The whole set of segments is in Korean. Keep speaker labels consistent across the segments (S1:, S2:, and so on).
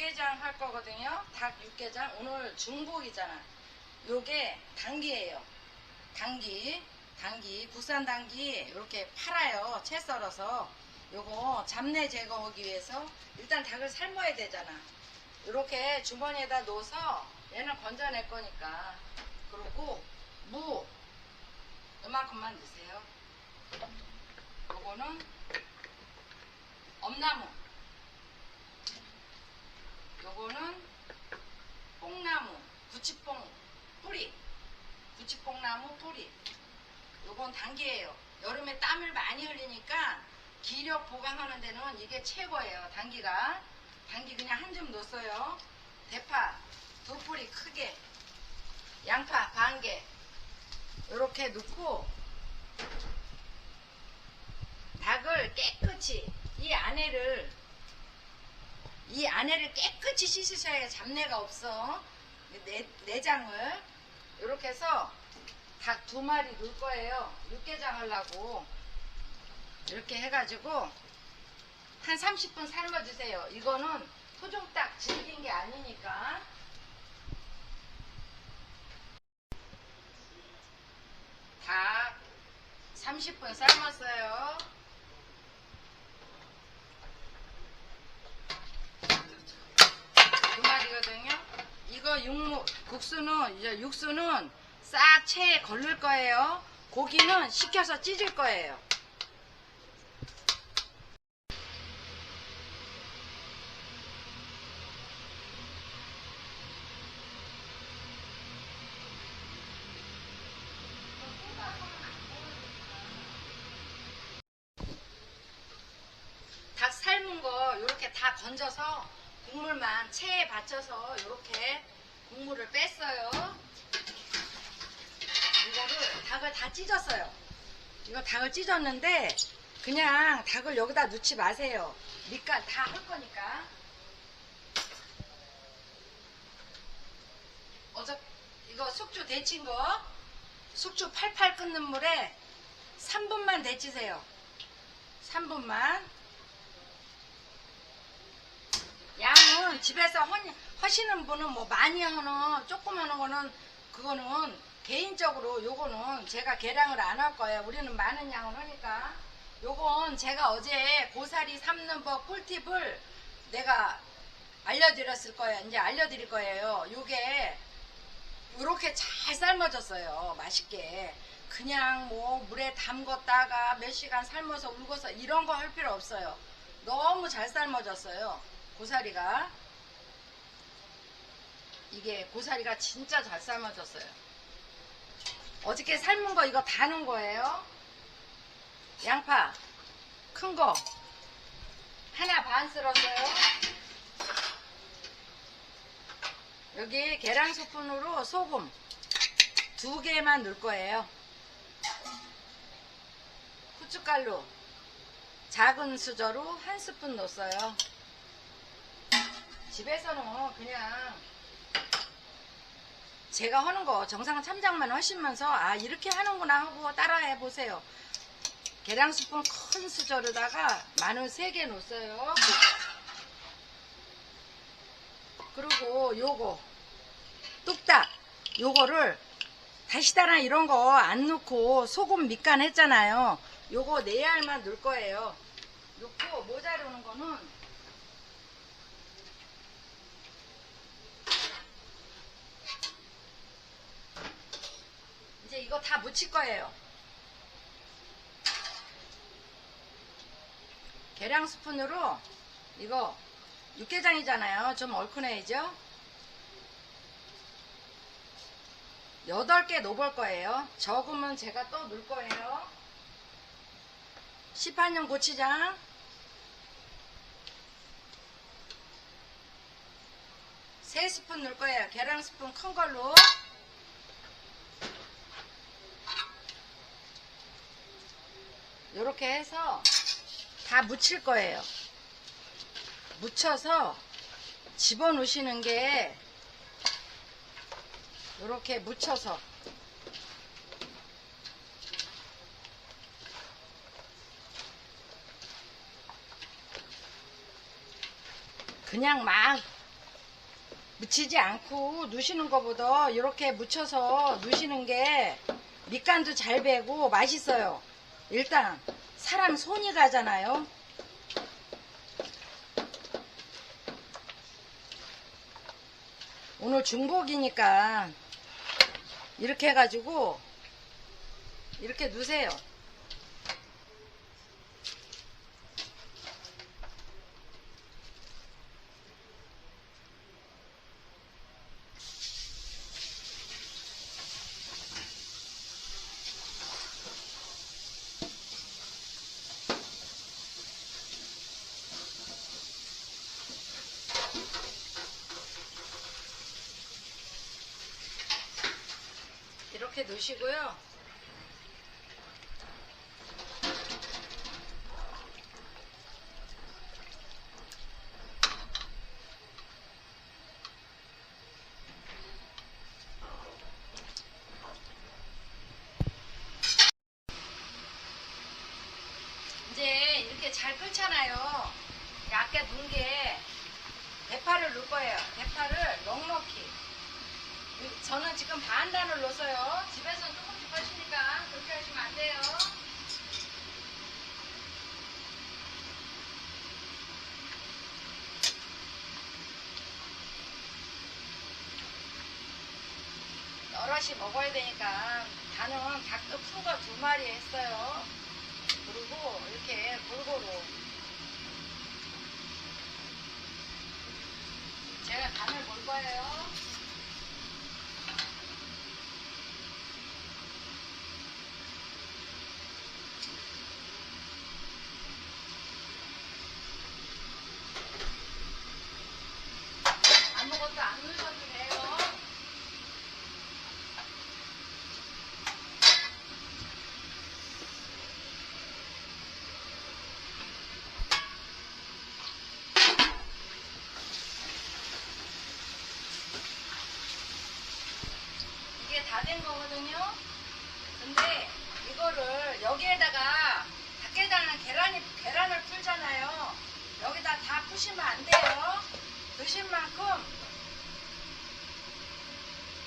S1: 육개장 할 거거든요. 닭 육개장. 오늘 중복이잖아. 요게 당기예요. 당기. 당기. 국산 당기 이렇게 팔아요. 채 썰어서. 요거 잡내 제거하기 위해서 일단 닭을 삶아야 되잖아. 이렇게 주머니에다 넣어서 얘는 건져낼 거니까. 그리고 무 이만큼만 넣으세요. 요거는 엄나무. 요거는 뽕나무, 부치뽕 뿌리. 부치뽕나무 뿌리. 요건 당기예요. 여름에 땀을 많이 흘리니까 기력 보강하는 데는 이게 최고예요. 당기가. 당기 그냥 한줌 넣었어요. 대파 두 뿌리 크게. 양파 반 개. 이렇게 넣고 닭을 깨끗이 이 안에를 이 안에를 깨끗이 씻으셔야 잡내가 없어. 내, 내장을. 이렇게 해서 닭 두 마리 넣을 거예요. 육개장 하려고. 이렇게 해가지고 한 30분 삶아주세요. 이거는 토종닭 질긴 게 아니니까. 닭 30분 삶았어요 두 마리거든요. 이거 육무 국수는 이제 육수는 싹 체에 걸릴 거예요. 고기는 식혀서 찢을 거예요. 닭 삶은 거 이렇게 다 건져서 국물만 체에 받쳐서 이렇게 국물을 뺐어요. 이거를 닭을 다 찢었어요. 이거 닭을 찢었는데 그냥 닭을 여기다 넣지 마세요. 밑간 다 할 거니까. 어저 이거 숙주 데친 거 숙주 팔팔 끓는 물에 3분만 데치세요. 3분만. 양은 집에서 헌- 하시는 분은 뭐 많이 하는 조금 하는 거는 그거는 개인적으로 요거는 제가 계량을 안 할 거예요. 우리는 많은 양을 하니까. 요건 제가 어제 고사리 삶는 법 꿀팁을 내가 알려드렸을 거예요. 이제 알려드릴 거예요. 요게 이렇게 잘 삶아졌어요. 맛있게. 그냥 뭐 물에 담궜다가 몇 시간 삶아서 울고서 이런 거 할 필요 없어요. 너무 잘 삶아졌어요. 고사리가. 이게 고사리가 진짜 잘 삶아졌어요. 어저께 삶은 거 이거 다 넣은 거예요. 양파 큰 거 하나 반 쓸었어요. 여기 계란 스푼으로 소금 두 개만 넣을 거예요. 후춧가루 작은 수저로 한 스푼 넣었어요. 집에서는 그냥 제가 하는 거 정상 참작만 하시면서 아 이렇게 하는구나 하고 따라해 보세요. 계량 스푼 큰 수저로다가 마늘 3개 넣었어요. 그리고 요거 뚝딱 요거를 다시다나 이런 거 안 넣고 소금 밑간 했잖아요. 요거 네 알만 넣을 거예요. 넣고 모자르는 거는 이제 이거 다 묻힐 거예요. 계량 스푼으로 이거 육개장이잖아요. 좀 얼큰해야죠. 8개 넣어볼 거예요. 적으면 제가 또 넣을 거예요. 시판용 고추장. 세 스푼 넣을 거예요. 계량 스푼 큰 걸로. 이렇게 해서 다 묻힐 거예요. 묻혀서 집어넣으시는 게 이렇게 묻혀서 그냥 막 묻히지 않고 누시는 것보다 이렇게 묻혀서 누시는 게 밑간도 잘 배고 맛있어요. 일단 사람 손이 가잖아요. 오늘 중복이니까 이렇게 해가지고 이렇게 누세요. 이렇게 넣으시고요. 이제 이렇게 잘 끓잖아요. 아까 넣은 게 대파를 넣을 거예요. 대파를. 저는 지금 반 단을 넣었어요. 집에서는 조금씩 하시니까 그렇게 하시면 안 돼요. 여럿이 먹어야 되니까 단은 큰거두 마리 했어요. 그리고 이렇게 골고루 제가 간을 볼 거예요. 아무것도 안 넣으셔도 돼요. 이게 다 된 거거든요. 근데 이거를 여기에다가 밖에다는 계란이 계란을 풀잖아요. 여기다 다 푸시면 안 돼요. 드신 만큼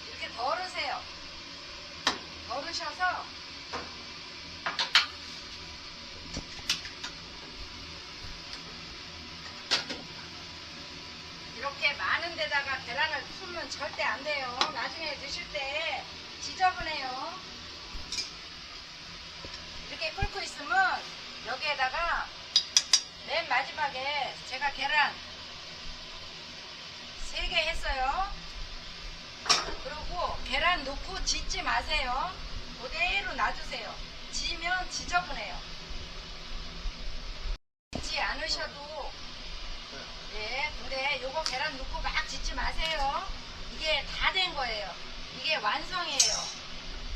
S1: 이렇게 덜으세요. 덜으셔서 이렇게 많은 데다가 계란을 풀면 절대 안 돼요. 나중에 드실 때 지저분해요. 이렇게 끓고 있으면 여기에다가 맨 마지막에 제가 계란 3개 했어요. 그리고 계란 넣고 짓지 마세요. 그대로 놔두세요. 지면 지저분해요. 짓지 않으셔도 예, 근데 요거 계란 넣고 막 짓지 마세요. 이게 다 된 거예요. 완성이에요.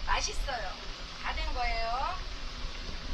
S1: 맛있어요. 다 된 거예요.